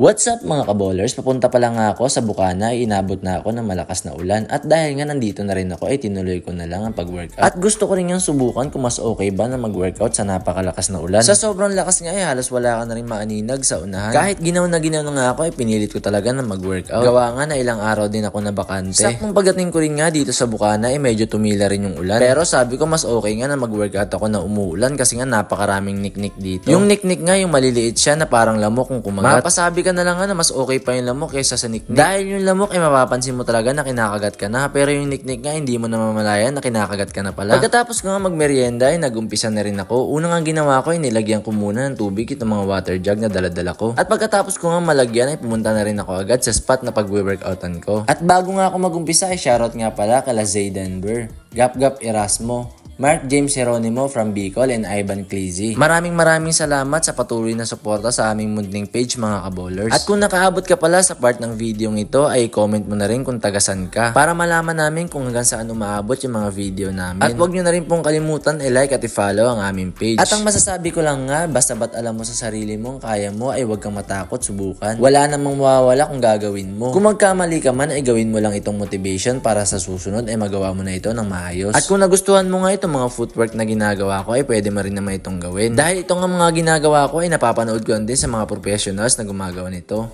What's up mga kabolers? Papunta pa lang ako sa Bukana inabot na ako ng malakas na ulan at dahil nga nandito na rin ako ay tinuloy ko na lang ang pag-workout. At gusto ko rin yung subukan kung mas okay ba na mag-workout sa napakalakas na ulan. Sa sobrang lakas nga ay halos wala ka na rin maaninag sa unahan. Kahit ginaw na ginaw na nga ako ay pinilit ko talaga na mag-workout. Gawa nga na ilang araw din ako na bakante. Saktong pagdating ko rin nga dito sa Bukana ay medyo tumila rin yung ulan. Pero sabi ko mas okay nga na mag-workout ako na umuulan kasi nga napakaraming niknik dito. Yung niknik nga yung maliliit siya na parang lamok kung kumagat. Mapasabi ka na lang na mas okay pa yung lamok kaysa sa niknik. Dahil yung lamok ay mapapansin mo talaga na kinakagat ka na pero yung niknik nga hindi mo na mamalayan na kinakagat ka na pala. Pagkatapos ko nga magmerienda ay nagumpisa na rin ako. Una nga ginawa ko ay nilagyan ko muna ng tubig itong mga water jug na daladala ko. At pagkatapos ko nga malagyan ay pumunta na rin ako agad sa spot na pag-workoutan ko. At bago nga ako magumpisa ay shoutout nga pala kala Zay Denver, Gap Gap Erasmo, Mark James Heronimo from Bicol and Ivan Clizzy. Maraming maraming salamat sa patuloy na suporta sa aming munding page mga kabolers. At kung nakaabot ka pala sa part ng video ito ay comment mo na rin kung tagasan ka para malaman namin kung hanggang saan umaabot yung mga video namin. At huwag nyo na rin pong kalimutan i-like at i-follow ang aming page. At ang masasabi ko lang nga, basta ba't alam mo sa sarili mong kaya mo ay huwag kang matakot subukan. Wala namang mawawala kung gagawin mo. Kung magkamali ka man ay gawin mo lang itong motivation para sa susunod ay magawa mo na ito ng maayos. At kung nagustuhan mo nga itong mga footwork na ginagawa ko ay pwede mo rin naman itong gawin. Dahil itong mga ginagawa ko ay napapanood ko din sa mga professionals na gumagawa nito.